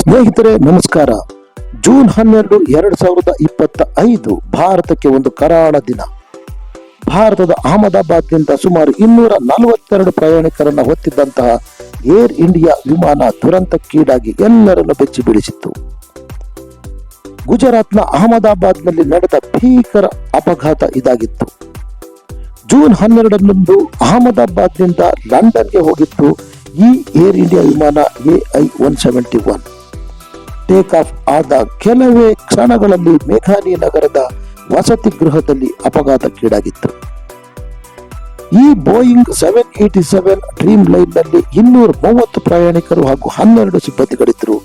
ಸ್ನೇಹಿತರೆ, ನಮಸ್ಕಾರ. ಜೂನ್ ಹನ್ನೆರಡು, ಎರಡ್ ಸಾವಿರದ ಇಪ್ಪತ್ತ ಐದು ಭಾರತಕ್ಕೆ ಒಂದು ಕರಾಳ ದಿನ. ಭಾರತದ ಅಹಮದಾಬಾದ್ನಿಂದ ಸುಮಾರು ಇನ್ನೂರ ನಲವತ್ತೆರಡು ಪ್ರಯಾಣಿಕರನ್ನ ಹೊತ್ತಿದ್ದಂತಹ ಏರ್ ಇಂಡಿಯಾ ವಿಮಾನ ದುರಂತಕ್ಕೀಡಾಗಿ ಎಲ್ಲರನ್ನು ಬೆಚ್ಚಿ ಬೀಳಿಸಿತ್ತು. ಗುಜರಾತ್ನ ಅಹಮದಾಬಾದ್ನಲ್ಲಿ ನಡೆದ ಭೀಕರ ಅಪಘಾತ ಇದಾಗಿತ್ತು. ಜೂನ್ ಹನ್ನೆರಡರಂದು ಅಹಮದಾಬಾದ್ನಿಂದ ಲಂಡನ್ಗೆ ಹೋಗಿತ್ತು ಈ ಏರ್ ಇಂಡಿಯಾ ವಿಮಾನ AI one seventy one. Take off ಆದ ಕೆಲವೇ ಕ್ಷಣಗಳಲ್ಲಿ ಮೇಘಾನಿ ನಗರದ ವಸತಿ ಗೃಹದಲ್ಲಿ ಅಪಘಾತಕ್ಕೀಡಾಗಿತ್ತು. ಈ ಬೋಯಿಂಗ್ ಸೆವೆನ್ ಏಟಿ ಸೆವೆನ್ ಡ್ರೀಮ್ ಲೈನ್ನಲ್ಲಿ ಇನ್ನೂರ ಮೂವತ್ತು ಪ್ರಯಾಣಿಕರು ಹಾಗೂ ಹನ್ನೆರಡು ಸಿಬ್ಬಂದಿಗಳಿದ್ದರು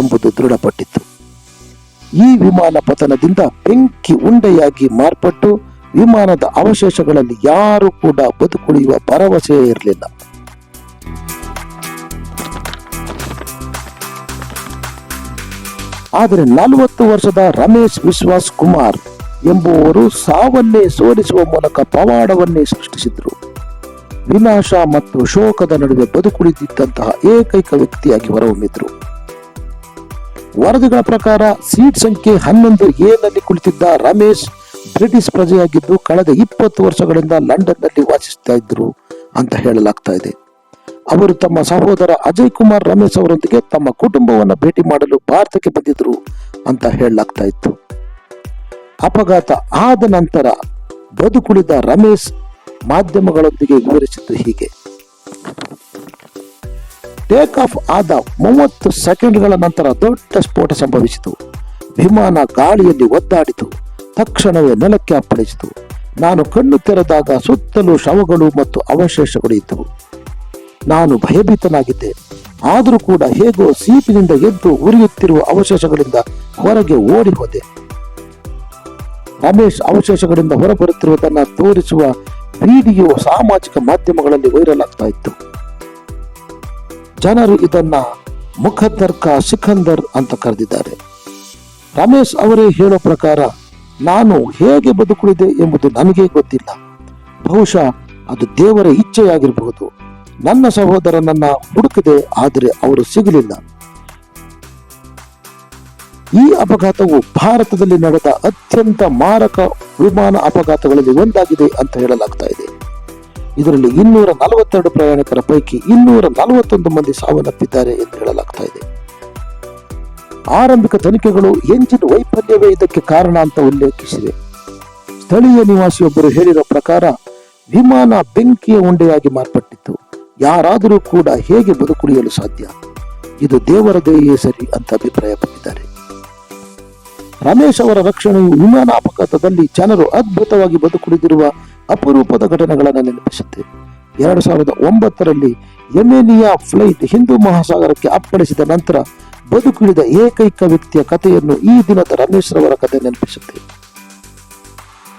ಎಂಬುದು ದೃಢಪಟ್ಟಿತ್ತು. ಈ ವಿಮಾನ ಪತನದಿಂದ ಬೆಂಕಿ ಉಂಡೆಯಾಗಿ ಮಾರ್ಪಟ್ಟು ವಿಮಾನದ ಅವಶೇಷಗಳಲ್ಲಿ ಯಾರೂ ಕೂಡ ಬದುಕುಳಿಯುವ ಭರವಸೆಯೇ ಇರಲಿಲ್ಲ. ಆದರೆ ನಲವತ್ತು ವರ್ಷದ ರಮೇಶ್ ವಿಶ್ವಾಸ್ ಕುಮಾರ್ ಎಂಬುವವರು ಸಾವನ್ನೇ ಸೋಲಿಸುವ ಮೂಲಕ ಪವಾಡವನ್ನೇ ಸೃಷ್ಟಿಸಿದ್ರು. ವಿನಾಶ ಮತ್ತು ಶೋಕದ ನಡುವೆ ಬದುಕುಳಿದಿದ್ದಂತಹ ಏಕೈಕ ವ್ಯಕ್ತಿಯಾಗಿ ಹೊರಹೊಮ್ಮಿದ್ರು. ವರದಿಗಳ ಪ್ರಕಾರ ಸೀಟ್ ಸಂಖ್ಯೆ ಹನ್ನೊಂದು ನಲ್ಲಿ ಕುಳಿತಿದ್ದ ರಮೇಶ್ ಬ್ರಿಟಿಷ್ ಪ್ರಜೆಯಾಗಿದ್ದು ಕಳೆದ ಇಪ್ಪತ್ತು ವರ್ಷಗಳಿಂದ ಲಂಡನ್ನಲ್ಲಿ ವಾಸಿಸ್ತಾ ಇದ್ರು ಅಂತ ಹೇಳಲಾಗ್ತಾ ಇದೆ. ಅವರು ತಮ್ಮ ಸಹೋದರ ಅಜಯ್ ಕುಮಾರ್ ರಮೇಶ್ ಅವರೊಂದಿಗೆ ತಮ್ಮ ಕುಟುಂಬವನ್ನು ಭೇಟಿ ಮಾಡಲು ಭಾರತಕ್ಕೆ ಬಂದಿದ್ರು ಅಂತ ಹೇಳಲಾಗ್ತಾ ಇತ್ತು. ಅಪಘಾತ ಆದ ನಂತರ ಬದುಕುಳಿದ ರಮೇಶ್ ಮಾಧ್ಯಮಗಳೊಂದಿಗೆ ವಿವರಿಸಿದ್ದು ಹೀಗೆ. ಟೇಕ್ ಆಫ್ ಆದ ಮೂವತ್ತು ಸೆಕೆಂಡ್ಗಳ ನಂತರ ದೊಡ್ಡ ಸ್ಫೋಟ ಸಂಭವಿಸಿತು. ವಿಮಾನ ಗಾಳಿಯಲ್ಲಿ ಒದ್ದಾಡಿತು. ತಕ್ಷಣವೇ ನೆಲಕ್ಕೆ ಅಪ್ಪಳಿಸಿತು. ನಾನು ಕಣ್ಣು ತೆರೆದಾಗ ಸುತ್ತಲೂ ಶವಗಳು ಮತ್ತು ಅವಶೇಷಗಳು ಇದ್ದವು. ನಾನು ಭಯಭೀತನಾಗಿದ್ದೆ. ಆದರೂ ಕೂಡ ಹೇಗೋ ಸೀಪಿನಿಂದ ಎದ್ದು ಉರಿಯುತ್ತಿರುವ ಅವಶೇಷಗಳಿಂದ ಹೊರಗೆ ಓಡಿ ಹೋದೆ ರಮೇಶ್ ಅವಶೇಷಗಳಿಂದ ಹೊರಬರುತ್ತಿರುವುದನ್ನು ತೋರಿಸುವ ವಿಡಿಯೋ ಸಾಮಾಜಿಕ ಮಾಧ್ಯಮಗಳಲ್ಲಿ ವೈರಲ್ ಆಗ್ತಾ ಇತ್ತು. ಜನರು ಇದನ್ನ ಕಾ ಸಿಖಂದರ್ ಅಂತ ಕರೆದಿದ್ದಾರೆ. ರಮೇಶ್ ಅವರೇ ಹೇಳೋ ಪ್ರಕಾರ ನಾನು ಹೇಗೆ ಬದುಕುಳಿದೆ ಎಂಬುದು ನನಗೆ ಗೊತ್ತಿಲ್ಲ. ಬಹುಶಃ ಅದು ದೇವರ ಇಚ್ಛೆಯಾಗಿರಬಹುದು. ನನ್ನ ಸಹೋದರನನ್ನ ಹುಡುಕಿದೆ ಆದರೆ ಅವರು ಸಿಗಲಿಲ್ಲ. ಈ ಅಪಘಾತವು ಭಾರತದಲ್ಲಿ ನಡೆದ ಅತ್ಯಂತ ಮಾರಕ ವಿಮಾನ ಅಪಘಾತಗಳಲ್ಲಿ ಒಂದಾಗಿದೆ ಅಂತ ಹೇಳಲಾಗ್ತಾ ಇದೆ. ಇದರಲ್ಲಿ ಇನ್ನೂರ ನಲವತ್ತೆರಡು ಪ್ರಯಾಣಿಕರ ಪೈಕಿ ಇನ್ನೂರ ನಲವತ್ತೊಂದು ಮಂದಿ ಸಾವನ್ನಪ್ಪಿದ್ದಾರೆ ಎಂದು ಹೇಳಲಾಗ್ತಾ ಇದೆ. ಆರಂಭಿಕ ತನಿಖೆಗಳು ಎಂಜಿನ್ ವೈಫಲ್ಯವೇ ಇದಕ್ಕೆ ಕಾರಣ ಅಂತ ಉಲ್ಲೇಖಿಸಿದೆ. ಸ್ಥಳೀಯ ನಿವಾಸಿಯೊಬ್ಬರು ಹೇಳಿರೋ ಪ್ರಕಾರ ವಿಮಾನ ಬೆಂಕಿಯ ಉಂಡೆಯಾಗಿ ಮಾರ್ಪಟ್ಟಿತ್ತು. ಯಾರಾದರೂ ಕೂಡ ಹೇಗೆ ಬದುಕುಳಿಯಲು ಸಾಧ್ಯ? ಇದು ದೇವರ ದಯೆಯೇ ಸರಿ ಅಂತ ಅಭಿಪ್ರಾಯಪಟ್ಟಿದ್ದಾರೆ. ರಮೇಶ್ ಅವರ ರಕ್ಷಣೆಯು ವಿಮಾನ ಅಪಘಾತದಲ್ಲಿ ಜನರು ಅದ್ಭುತವಾಗಿ ಬದುಕುಳಿದಿರುವ ಅಪರೂಪದ ಘಟನೆಗಳನ್ನು ನೆನಪಿಸುತ್ತೆ. ಎರಡು ಸಾವಿರದ ಒಂಬತ್ತರಲ್ಲಿ ಯೆಮೆನಿಯಾ ಫ್ಲೈಟ್ ಹಿಂದೂ ಮಹಾಸಾಗರಕ್ಕೆ ಅಪ್ಪಳಿಸಿದ ನಂತರ ಬದುಕುಳಿದ ಏಕೈಕ ವ್ಯಕ್ತಿಯ ಕಥೆಯನ್ನು ಈ ದಿನದ ರಮೇಶ್ ಅವರ ಕಥೆ ನೆನಪಿಸುತ್ತೆ.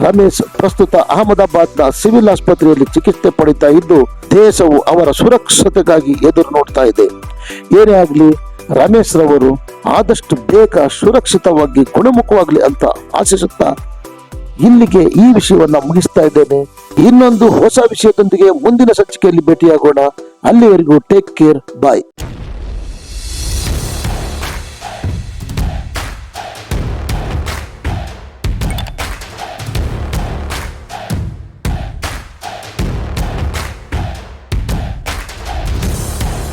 ರಮೇಶ್ ಪ್ರಸ್ತುತ ಅಹಮದಾಬಾದ್ನ ಸಿವಿಲ್ ಆಸ್ಪತ್ರೆಯಲ್ಲಿ ಚಿಕಿತ್ಸೆ ಪಡಿತಾ ಇದ್ದು, ದೇಶವು ಅವರ ಸುರಕ್ಷತೆಗಾಗಿ ಎದುರು ನೋಡ್ತಾ ಇದೆ. ಏನೇ ಆಗಲಿ, ರಮೇಶ್ ರವರು ಆದಷ್ಟು ಬೇಗ ಸುರಕ್ಷಿತವಾಗಿ ಗುಣಮುಖವಾಗಲಿ ಅಂತ ಆಶಿಸುತ್ತಾ ಇಲ್ಲಿಗೆ ಈ ವಿಷಯವನ್ನ ಮುಗಿಸ್ತಾ ಇದ್ದೇನೆ. ಇನ್ನೊಂದು ಹೊಸ ವಿಷಯದೊಂದಿಗೆ ಮುಂದಿನ ಸಂಚಿಕೆಯಲ್ಲಿ ಭೇಟಿಯಾಗೋಣ. ಅಲ್ಲಿವರೆಗೂ ಟೇಕ್ ಕೇರ್ ಬಾಯ್